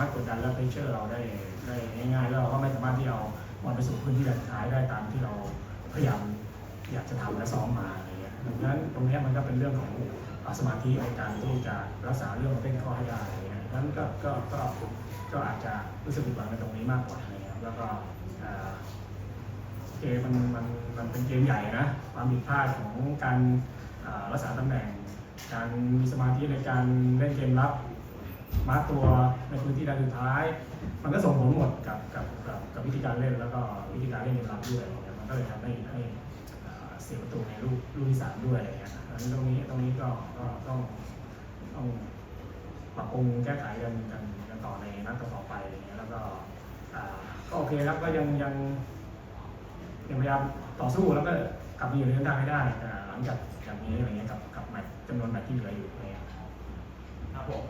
ารถกดดันและเพรสเชอร์เราได้ได้ง่ายๆแล้วเราก็ไม่สามารถที่เอาบอลไปสู่พื้นที่ด้านท้ายได้ตามที่เราพยายามอยากจะทำและซ้อมมาอะไรเงี้ยดังนั้นตรงนี้มันก็เป็นเรื่องของสมาธิในการที่จะรักษาเรื่องเต้นข้อให้ได้อะไรเงี้ยนั้นก็ก็ก็ก็อาจจะรู้สึกผิดหวังในตรงนี้มากกว่าอะไรเงี้ยแล้วก็เกมมันมันมันเป็นเกมใหญ่นะความผิดพลาดของการรักษาตำแหน่ง การมีสมาธิในการเล่นเกมรับ มาร์ตัวในพื้นที่ด้านสุดท้าย มันก็ส่งผลหมดกับกับกับกับวิธีการเล่นแล้วก็วิธีการเล่นเกมรับด้วยเนี่ยมันก็เลยทำให้ให้เสียประตูในลูกลูกที่สามด้วยอะไรเงี้ยนั้นตรงนี้ตรงนี้ก็ก็ต้องต้องปรับปรุงแก้ไขกันกันกันต่อในนัดต่อไปอะไรเงี้ยแล้วก็อ่าก็โอเคครับก็ยังยังยังพยายามต่อสู้แล้วก็กลับมาอยู่ในเส้นทางให้ได้อ่หลังจากจากนี้อะไรเงี้ยกับกับแมตช์จำนวนแมตช์ที่เหลืออยู่อะไรเงี้ยครับผม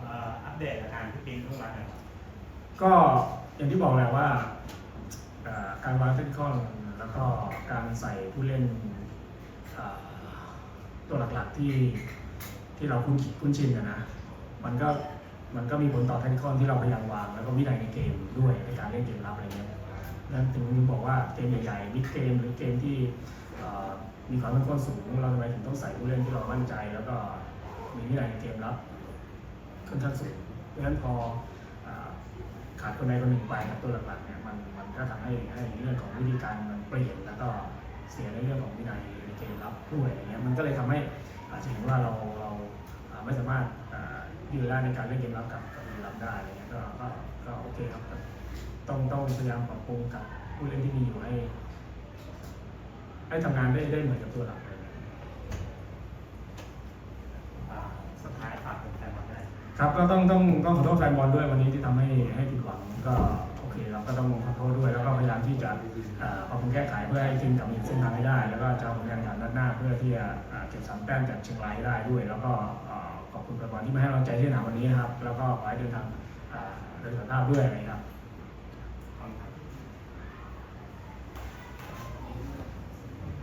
เดตอาการพี่ปิ๊งทุกวันนะครับก็อย่างที่บอกแหละว่าอ่าการวางเส้นข้อนแล้วก็การใส่ผู้เล่นอ่าตัวหลักๆที่ที่เราคุ้นคุ้นชินกันนะ มันก็มันก็มีผลต่อเทคนิคที่เราพยายามวาง แล้วก็วินัยในเกมด้วยในการเล่นเกมรับอะไรเงี้ยนั่นถึงบอกว่าเกมใหญ่ๆบิ๊กเกมหรือเกมที่เอ่อมีความเข้มข้นสูงเราทำไมถึงต้องใส่ผู้เล่นที่เรามั่นใจ แล้วก็มีวินัยในเกมรับ ค่อนข้างสูงเพราะฉะนั้นพอขาดคนใดคนหนึ่งไปกับตัวหลักๆเนี่ยมันมันก็ทำให้ให้เรื่องของวิธีการมันเปลี่ยนแล้วก็เสียในเรื่องของวินัยในเกมรับด้วยอะไรเงี้ยมันก็เลยทำให้อาจจะเห็นว่าเราเราไม่สามารถยืนได้ในการเล่นเกมรับกับกับบุรีรัมได้อะไรเงี้ยก็ก็ก็โอเคครับต้องต้องพยายามปรับปรุงกับผู้เล่นที่มีอยู่ให้ให้ทำงานได้ได้เหมือนกับตัวหลักเลย อ่าสุดท้ายฝากเป็นแฟนบอลได้ ครับก็ต้องต้องต้องขอโทษแฟนบอลด้วยวันนี้ที่ทำให้ให้ผิดหวังก็โอเคเราก็ต้องขอโทษด้วยแล้วก็พยายามที่จะเอ่อปรับปรุงแก้ไขเพื่อให้ทีมกลับมาเส้นทางให้ได้ แล้วก็จะพยายานการนัดหน้าเพื่อที่จะอ่าเก็บสามแต้มจากเชียงรายให้ได้ด้วย แล้วก็เอ่อขอบคุณแฟนบอลที่มาให้กำลังใจที่สนามวันนี้นะครับแล้วก็ขอให้เดินทางอ่าโดยสุขภาพด้วยนะครับ